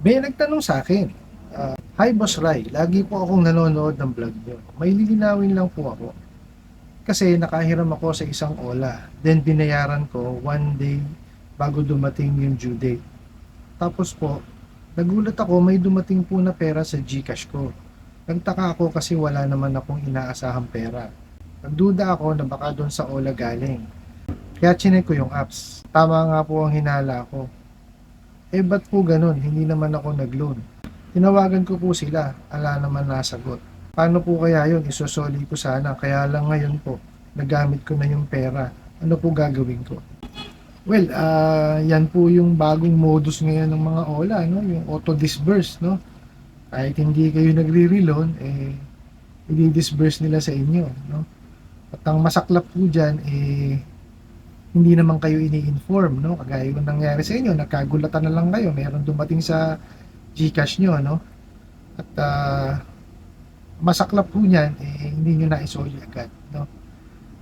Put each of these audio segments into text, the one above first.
May nagtanong sa akin, ah, Hi Boss Rai, lagi po akong nanonood ng vlog nyo. May lilinawin lang po ako. Kasi nakahiram ako sa isang ola. Then binayaran ko one day bago dumating yung due date. Tapos po, nagulat ako may dumating po na pera sa Gcash ko. Nagtaka ako kasi wala naman akong inaasahang pera. Nagduda ako na baka doon sa ola galing. Kaya chinek ko yung apps. Tama nga po ang hinala ko. Eh ba't po ganun? Hindi naman ako nag-loan. Tinawagan ko po sila. Ala naman nasagot. Paano po kaya yun? Isosoli ko sana. Kaya lang ngayon po, nagamit ko na yung pera. Ano po gagawin ko? Well, ah yan po yung bagong modus ngayon ng mga OLA, no? Yung auto-disburse, no? Kahit hindi kayo nagre-reloan, eh, i-disburse nila sa inyo, no? At ang masaklap po dyan, eh, hindi naman kayo ini-inform, no? Kagaya yung nangyari sa inyo, nagkagulatan na lang kayo, meron dumating sa Gcash nyo, no? At ah, masaklap po niyan, eh, hindi nyo na-isoli agad, no?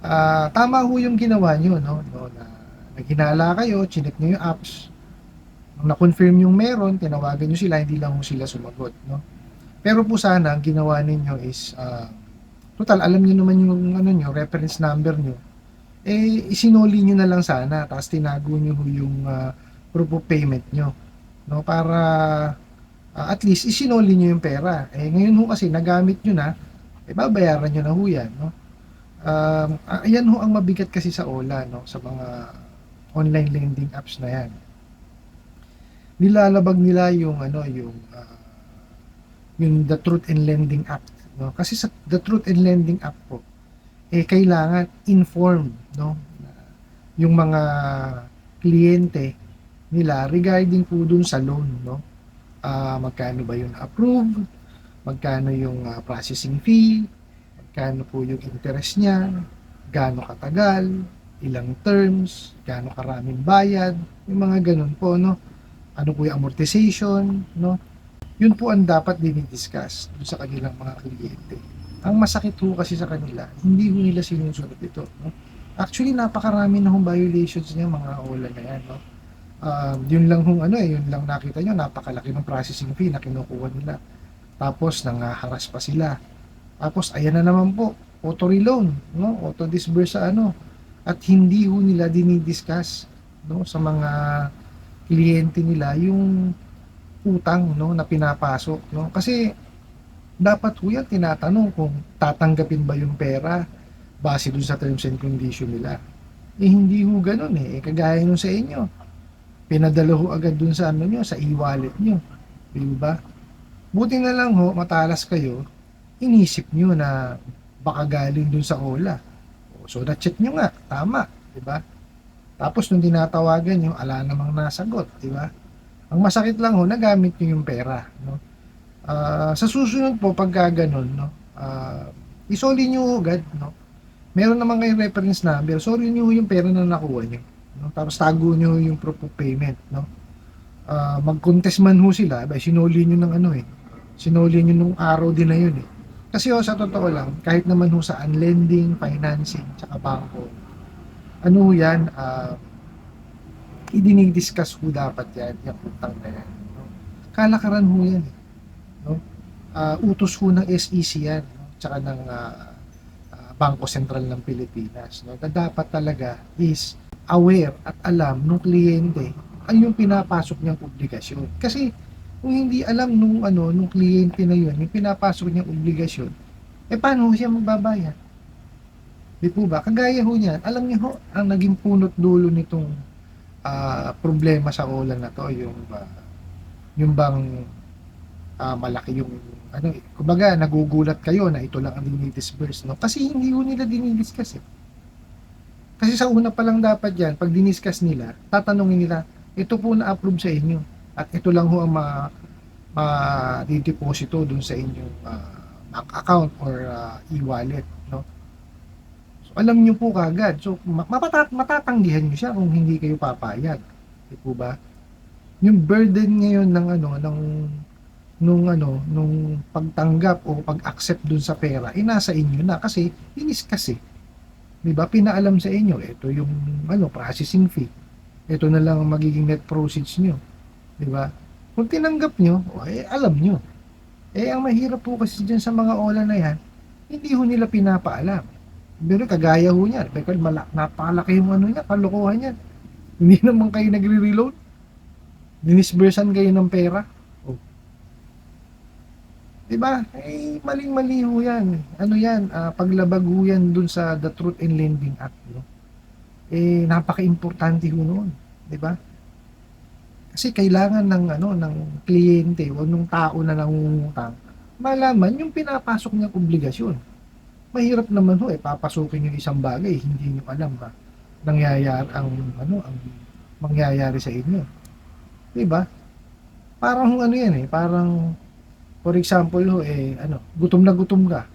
Ah, tama ho yung ginawa nyo, no? no na naghinala kayo, chinek nyo yung apps, nung na-confirm yung meron, tinawagan nyo sila, hindi lang ho sila sumagot, no? Pero po sana, ang ginawa ninyo is, ah, total, alam nyo naman yung ano nyo, reference number nyo, eh, isinoli nyo na lang sana, tapos tinago nyo yung ah, proof of payment nyo, no? Para, ah, at least, isinoli nyo yung pera. Eh, ngayon ho kasi, nagamit nyo na, eh, babayaran nyo na ho yan, no? Um, ah, ayan ho ang mabigat kasi sa OLA, no? Sa mga online lending apps na yan. Nilalabag nila yung, ano, yung, ah, yung The Truth in Lending Act, no? Kasi sa The Truth in Lending Act po, eh, kailangan inform, no? Yung mga kliyente nila regarding po dun sa loan, no? Ah, magkano ba yung approve? Magkano yung ah, processing fee? Magkano po yung interest niya? Gaano katagal? Ilang terms? Gaano karaming bayad? Yung mga ganun po, no? Ano po yung amortization, no? Yun po ang dapat dinidiscuss sa kanilang mga kliyente. Ang masakit po kasi sa kanila, hindi po nila sinusunod ito, no? Actually, napakarami na hong violations niya mga OLA na yan, no? Um, yun lang hong ano eh, yun lang nakita nyo, napakalaki ng processing fee na kinukuha nila. Tapos, nangaharas pa sila. Tapos, ayan na naman po, auto reloan, no? Auto disburse sa ano. At hindi ho nila dinidiscuss, no? Sa mga kliyente nila, yung utang, no? Na pinapasok, no? Kasi, dapat ho yan tinatanong kung tatanggapin ba yung pera base dun sa terms and condition nila. Eh, hindi ho ganun eh. eh kagaya nung sa inyo. Pinadala ho agad dun sa ano nyo, sa e-wallet nyo. Di ba? Buti na lang ho, matalas kayo, inisip nyo na baka galing dun sa OLA. So, na-check nyo nga, tama, di ba? Tapos, nung tinatawagan nyo, ala namang nasagot, di ba? Ang masakit lang ho, nagamit nyo yung pera, no? Ah, sa susunod po, pagka ganun, no? Ah, isoli nyo agad, no? Meron naman kayong reference number, sorry nyo yung pera na nakuha nyo. No? Tapos tago nyo yung proof of payment, no? Ah, mag-contest man ho sila, ba, sinuli nyo ng ano eh. Sinuli nyo nung araw din na yun eh. Kasi ho, sa totoo lang, kahit naman ho sa unlending, financing, tsaka bangko, ano ho yan, ah, idinidiscuss ho dapat yan, yung utang na yan. No? Kalakaran ho yan eh. No? Ah, utos ho ng SEC yan, no? tsaka ng ah, ah, Bangko Sentral ng Pilipinas. No? Na dapat talaga is aware at alam nung kliyente ano yung pinapasok niyang obligasyon. Kasi kung hindi alam nung ano nung kliyente na yun, yung pinapasok niyang obligasyon, eh paano ho siya magbabayad? Di po ba? Kagaya ho niyan, alam niyo ho, ang naging punot dulo nitong ah, problema sa ulan na to, yung ah, yung bang ah, malaki yung ano, eh, kumbaga nagugulat kayo na ito lang ang dinidisburse, no? Kasi hindi ho nila dinidiscuss eh. Kasi sa una pa lang dapat yan, pag diniscuss nila, tatanungin nila, ito po na-approve sa inyo. At ito lang ho ang ma, ma deposito dun sa inyong ah, bank account or ah, e-wallet. No? So, alam nyo po kagad. So, ma- mapatat matatanggihan nyo siya kung hindi kayo papayag. Di po ba? Yung burden ngayon ng ano, ng nung ano, nung pagtanggap o pag-accept dun sa pera, eh nasa inyo na kasi diniscuss eh. 'Di ba? Pinaalam sa inyo, ito yung ano, processing fee. Ito na lang ang magiging net proceeds nyo. 'Di ba? Kung tinanggap nyo, o, eh, alam nyo. Eh, ang mahirap po kasi dyan sa mga ola na yan, hindi ho nila pinapaalam. Pero kagaya ho niya, pero malak, napakalaki yung ano niya, kalokohan yan. Hindi naman kayo nagre-reload. Dinisbursan kayo ng pera. Oh. Diba? Eh, maling-mali ho yan. Ano yan, ah, paglabag ho yan dun sa The Truth in Lending Act. No? Eh, napaka-importante ho noon. Diba? Kasi kailangan ng ano ng kliyente o nung tao na nangungutang malaman yung pinapasok niyang obligasyon. Mahirap naman ho eh papasukin yung isang bagay hindi niyo alam ba nangyayari ang ano ang mangyayari sa inyo. 'Di ba? Parang ano yan eh, parang for example ho eh ano, gutom na gutom ka.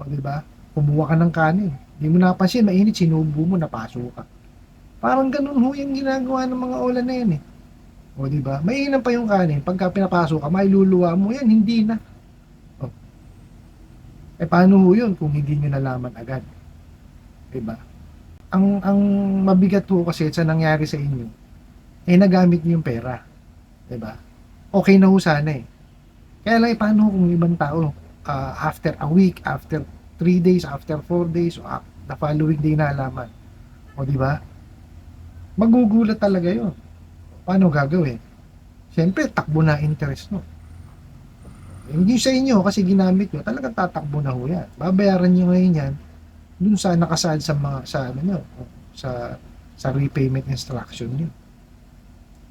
O 'di ba? Kumuha ka ng kanin. Hindi mo napansin, mainit, sinubo mo, napasok ka. Parang ganun ho yung ginagawa ng mga ola na yan eh. O, di ba? Mainam pa yung kanin. Pagka pinapasok ka, mailuluwa mo yan, hindi na. O. Eh, paano ho yun kung hindi nyo nalaman agad? Di ba? Ang, ang mabigat ho kasi sa nangyari sa inyo, eh, nagamit nyo yung pera. Di ba? Okay na ho sana eh. Kaya lang, eh, paano kung ibang tao, ah, after a week, after 3 days, after 4 days, o ah, the following day na alaman. O, di ba? Magugulat talaga yun paano gagawin? Siyempre, takbo na interest no. Hindi sa inyo kasi ginamit nyo, talagang tatakbo na ho yan. Babayaran nyo ngayon yan dun sa nakasad sa mga sa ano nyo, sa sa repayment instruction nyo.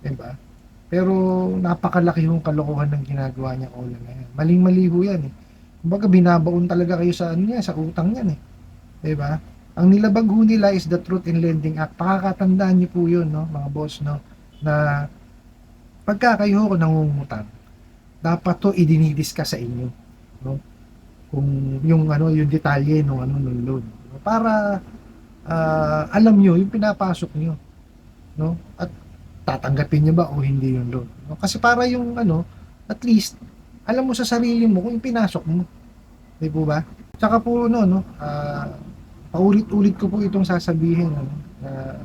Diba? Pero napakalaki yung kalokohan ng ginagawa niya Ola na yan. Maling-mali ho yan eh. Kumbaga binabaon talaga kayo sa ano yan, sa utang yan eh. Diba? Ang nilabag ho nila is the Truth in Lending Act. Pakakatandaan niyo po yun, no, mga boss, no na pagka kayo ko nangungutang, dapat to idinidiscuss sa inyo. No? Kung yung ano, yung detalye ng ano ng loan. No? Para uh, alam nyo yung pinapasok nyo. No? At tatanggapin nyo ba o hindi yung loan. No? Kasi para yung ano, at least alam mo sa sarili mo kung yung pinasok mo. Di po ba? Tsaka po no, no, uh, paulit-ulit ko po itong sasabihin ano, uh,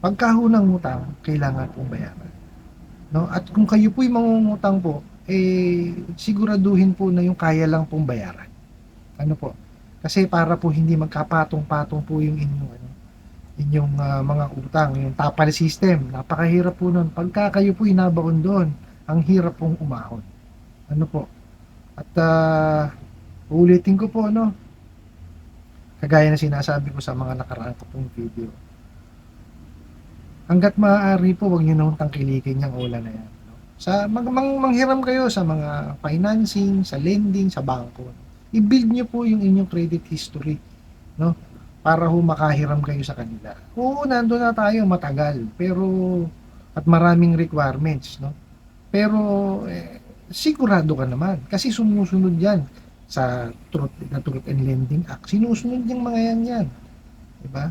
pagkahunang utang, kailangan pong bayaran. No? At kung kayo po'y mangungutang po, eh, siguraduhin po na yung kaya lang pong bayaran. Ano po? Kasi para po hindi magkapatong-patong po yung inyong, ano, inyong uh, mga utang, yung tapal system. Napakahirap po nun. Pagka kayo po inabaon doon, ang hirap pong umahon. Ano po? At uh, ulitin ko po, no? Kagaya na sinasabi ko sa mga nakaraan ko pong video hanggat maaari po, wag niyo nang tangkilikin yung ola na yan. No? Sa mag, mang, manghiram kayo sa mga financing, sa lending, sa bangko. I-build niyo po yung inyong credit history, no? Para ho makahiram kayo sa kanila. Oo, nandoon na tayo matagal, pero at maraming requirements, no? Pero eh, sigurado ka naman kasi sumusunod 'yan sa Truth, na Truth and Lending Act. Sinusunod yung mga yan yan. 'Di ba?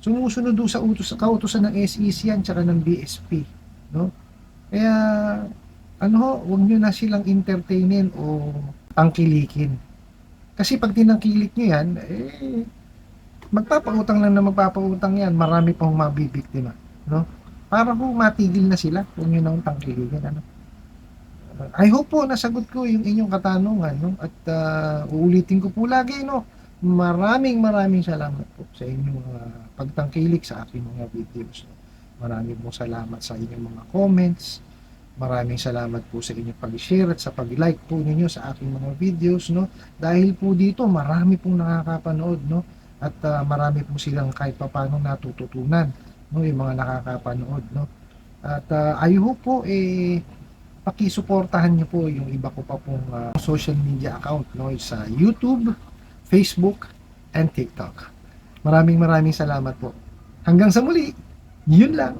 sumusunod do sa utos sa kautosan ng SEC yan tsaka ng BSP no kaya ano ho wag niyo na silang entertainin o tangkilikin kasi pag tinangkilik niyo yan eh magpapautang lang na magpapautang yan marami pang mabibiktima no para po matigil na sila kung yun ang tangkilikin ano I hope po nasagot ko yung inyong katanungan no at uh, uulitin ko po lagi no maraming maraming salamat po sa inyong uh, pagtangkilik sa aking mga videos. Maraming pong salamat sa inyong mga comments. Maraming salamat po sa inyong pag-share at sa pag-like po ninyo sa aking mga videos. No? Dahil po dito, marami pong nakakapanood. No? At uh, marami po silang kahit papano natututunan. No? Yung mga nakakapanood. No? At uh, I hope po, eh, pakisuportahan niyo po yung iba ko pa pong uh, social media account no sa YouTube, Facebook, and TikTok. Maraming maraming salamat po. Hanggang sa muli, yun lang.